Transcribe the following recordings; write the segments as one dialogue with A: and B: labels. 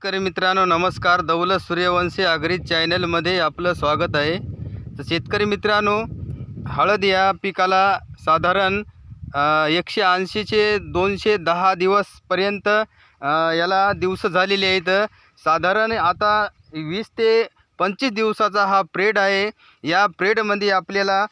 A: शेतकरी मित्रांनो नमस्कार. दौलत सूर्यवंशी आगरी चॅनलमध्ये आपलं स्वागत आहे. तर शेतकरी मित्रांनो हळद या पिकाला साधारण एकशे ऐंशीचे दोनशे दहा दिवसपर्यंत याला दिवस झालेले आहेत. साधारण आता वीस ते पंचवीस दिवसाचा हा प्रेड आहे. या प्रेडमध्ये आपल्याला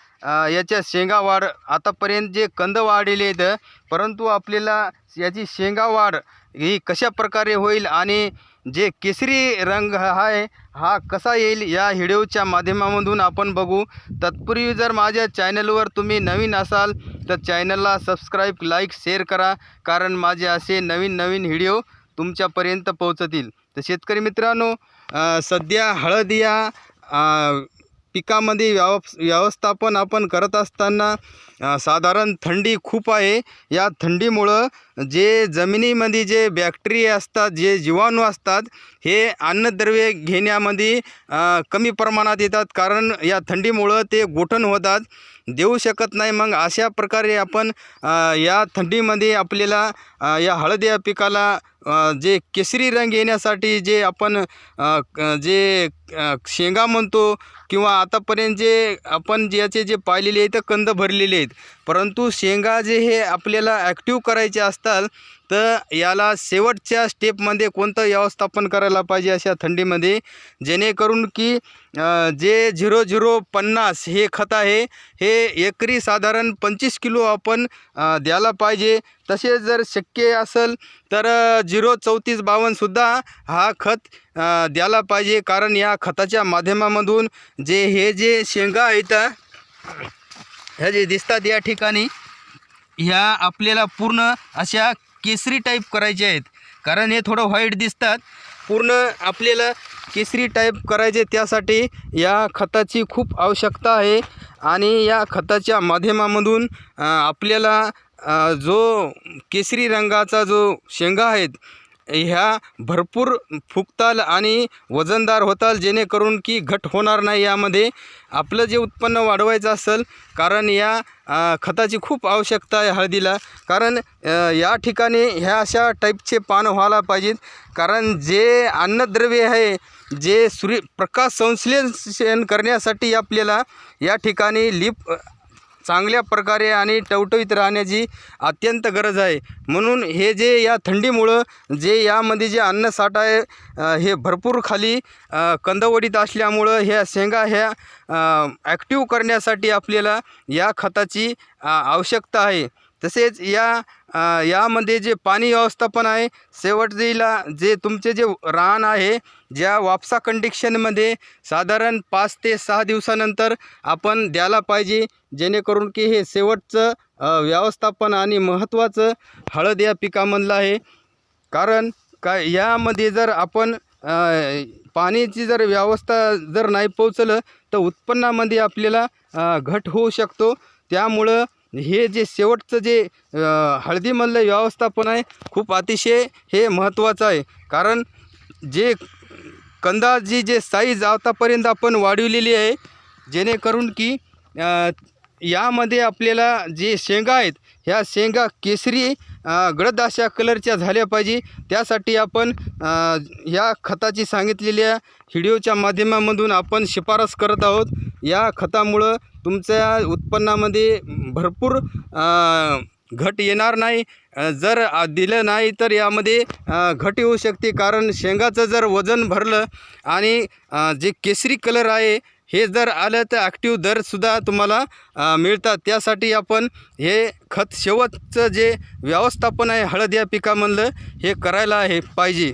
A: याच्या शेंगा वाढ आतापर्यंत जे कंद वाढलेले आहेत परंतु आपल्याला याची शेंगा वाढ ही कशा प्रकारे होईल आणि जे केसरी रंग आहे हा कसा येईल या व्हिडिओच्या माध्यमामधून आपण बघू. तत्पूर्वी जर माझ्या चॅनलवर तुम्ही नवीन असाल तर चॅनलला सबस्क्राईब लाईक शेअर करा कारण माझे असे नवीन नवीन व्हिडिओ तुमच्यापर्यंत पोहोचतील. तर शेतकरी मित्रांनो सध्या हळद या पिकामध्ये व्यव व्यवस्थापन आपण करत असताना साधारण थंडी खूप आहे. या थंडीमुळं जे जमिनीमध्ये जे बॅक्टेरिया असतात जे जीवाणू असतात हे अन्नद्रव्ये घेण्यामध्ये कमी प्रमाणात येतात. कारण या थंडीमुळं ते गोठण होतात. देऊ शकत नाही. मग अशा प्रकारे आपण या थंडीमध्ये आपल्याला या हळद या पिकाला जे केसरी रंग येण्यासाठी जे आपण क- जे शेंगा म्हणतो किंवा आतापर्यंत जे आपण ज्याचे जे पाहिलेले आहेत कंद भरलेले आहेत. परंतु शेंगा जे हे आपल्याला ॲक्टिव्ह करायचे असतात तर याला शेवटच्या स्टेपमध्ये कोणतं व्यवस्थापन करायला पाहिजे अशा थंडीमध्ये? जेणेकरून की जे झिरो झिरो पन्नास हे खत आहे हे एकरी साधारण पंचवीस किलो आपण द्यायला पाहिजे. तसेच जर शक्य असेल तर झिरो चौतीस बावन्नसुद्धा हा खत द्यायला पाहिजे. कारण या खताच्या माध्यमामधून जे हे जे शेंगा आहेत ह्या जे दिसतात या ठिकाणी ह्या आपल्याला पूर्ण अशा केसरी टाईप करायच्या आहेत. कारण हे थोडं व्हाईट दिसतात. पूर्ण आपल्याला केसरी टाईप करायचे त्यासाठी या खताची खूप आवश्यकता आहे. आणि या खताच्या माध्यमामधून आपल्याला जो केसरी रंगाचा जो शेंगा आहेत ह्या भरपूर फुगताल आणि वजनदार होताल जेणेकरून की घट होणार नाही यामध्ये. आपलं जे उत्पन्न वाढवायचं असेल कारण या खताची खूप आवश्यकता आहे हळदीला. कारण या ठिकाणी ह्या अशा टाईपचे पानं व्हायला पाहिजेत. कारण जे अन्नद्रव्य आहे जे सूर्य प्रकाश संश्लेषण करण्यासाठी आपल्याला या ठिकाणी लिप चांगल्या प्रकारे आणि टवटवीत राहण्याची अत्यंत गरज आहे. म्हणून हे जे या थंडीमुळं जे यामध्ये जे अन्नसाठा आहे हे भरपूर खाली कंदवडीत असल्यामुळं ह्या शेंगा ह्या ॲक्टिव्ह करण्यासाठी आपल्याला या खताची आवश्यकता आहे. तसेच या यामध्ये जे पाणी व्यवस्थापन आहे शेवटजीला जे तुमचे जे रान आहे ज्या वापसा कंडिक्शनमध्ये साधारण पाच ते सहा दिवसानंतर आपण द्यायला पाहिजे जेणेकरून की हे शेवटचं व्यवस्थापन आणि महत्त्वाचं हळद या पिकामधलं आहे. कारण का यामध्ये जर आपण पाण्याची जर व्यवस्था जर नाही पोचलं तर उत्पन्नामध्ये आपल्याला घट होऊ शकतो. त्यामुळं हे जे शेवटचं जे हळदीमधलं व्यवस्थापन आहे खूप अतिशय हे महत्त्वाचं आहे. कारण जे कंदाची जे साईज आतापर्यंत आपण वाढवलेली आहे जेणेकरून की यामध्ये आपल्याला जे शेंगा आहेत ह्या शेंगा केसरी गडद अशा कलरच्या झाल्या पाहिजे. त्यासाठी आपण ह्या या खताची सांगितलेल्या व्हिडिओच्या माध्यमामधून आपण शिफारस करत आहोत. या खतामुळं तुमच्या उत्पन्नामध्ये भरपूर घट येणार नाही. जर दिलं नाही तर यामध्ये घट येऊ शकते. कारण शेंगाचं जर वजन भरलं आणि जे केसरी कलर आहे हे जर आलं तर ॲक्टिव्ह दरसुद्धा तुम्हाला मिळतात. त्यासाठी आपण हे खत शेवटचं जे व्यवस्थापन आहे हळद या पिकामधलं हे करायला हे पाहिजे.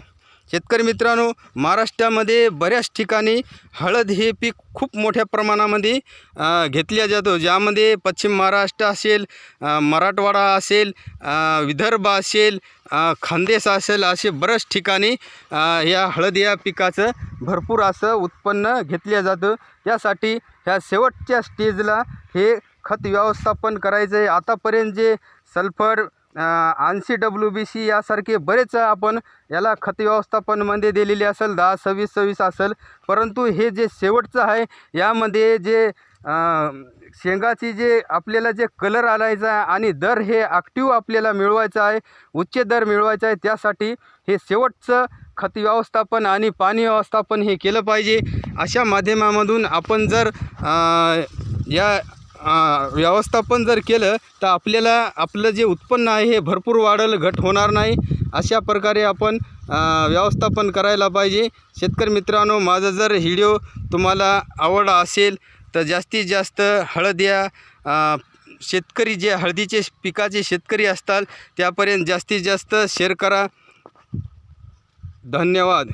A: शेतकरी मित्रांनो महाराष्ट्रामध्ये बऱ्याच ठिकाणी हळद हे पीक खूप मोठ्या प्रमाणामध्ये घेतल्या जातो. ज्यामध्ये पश्चिम महाराष्ट्र असेल मराठवाडा असेल विदर्भ असेल खानदेश असेल असे बऱ्याच ठिकाणी या हळद या पिकाचं भरपूर असं उत्पन्न घेतलं जातं. त्यासाठी ह्या शेवटच्या स्टेजला हे खत व्यवस्थापन करायचं आहे आतापर्यंत जे सल्फर ऐंशी डब्ल्यू बी सी यासारखे बरेच आपण याला खत व्यवस्थापनमध्ये दिलेले असेल दहा सव्वीस सव्वीस असेल. परंतु हे जे शेवटचं आहे यामध्ये जे शेंगाची जे आपल्याला जे कलर आणायचा आहे आणि दर हे ॲक्टिव आपल्याला मिळवायचं आहे उच्च दर मिळवायचा आहे त्यासाठी हे शेवटचं खत व्यवस्थापन आणि पाणी व्यवस्थापन हे केलं पाहिजे. अशा माध्यमामधून आपण जर या व्यवस्थापन जर केलं तर आपल्याला आपलं जे उत्पन्न आहे हे भरपूर वाढल घट होणार नाही. अशा प्रकारे आपण व्यवस्थापन करायला पाहिजे. शेतकरी मित्रांनो माझा जर व्हिडिओ तुम्हाला आवडला असेल तर जास्तीत जास्त हळद या शेतकरी जे हळदीचे पिकाचे शेतकरी असतात त्यापर्यंत जास्तीत जास्त शेअर करा. धन्यवाद.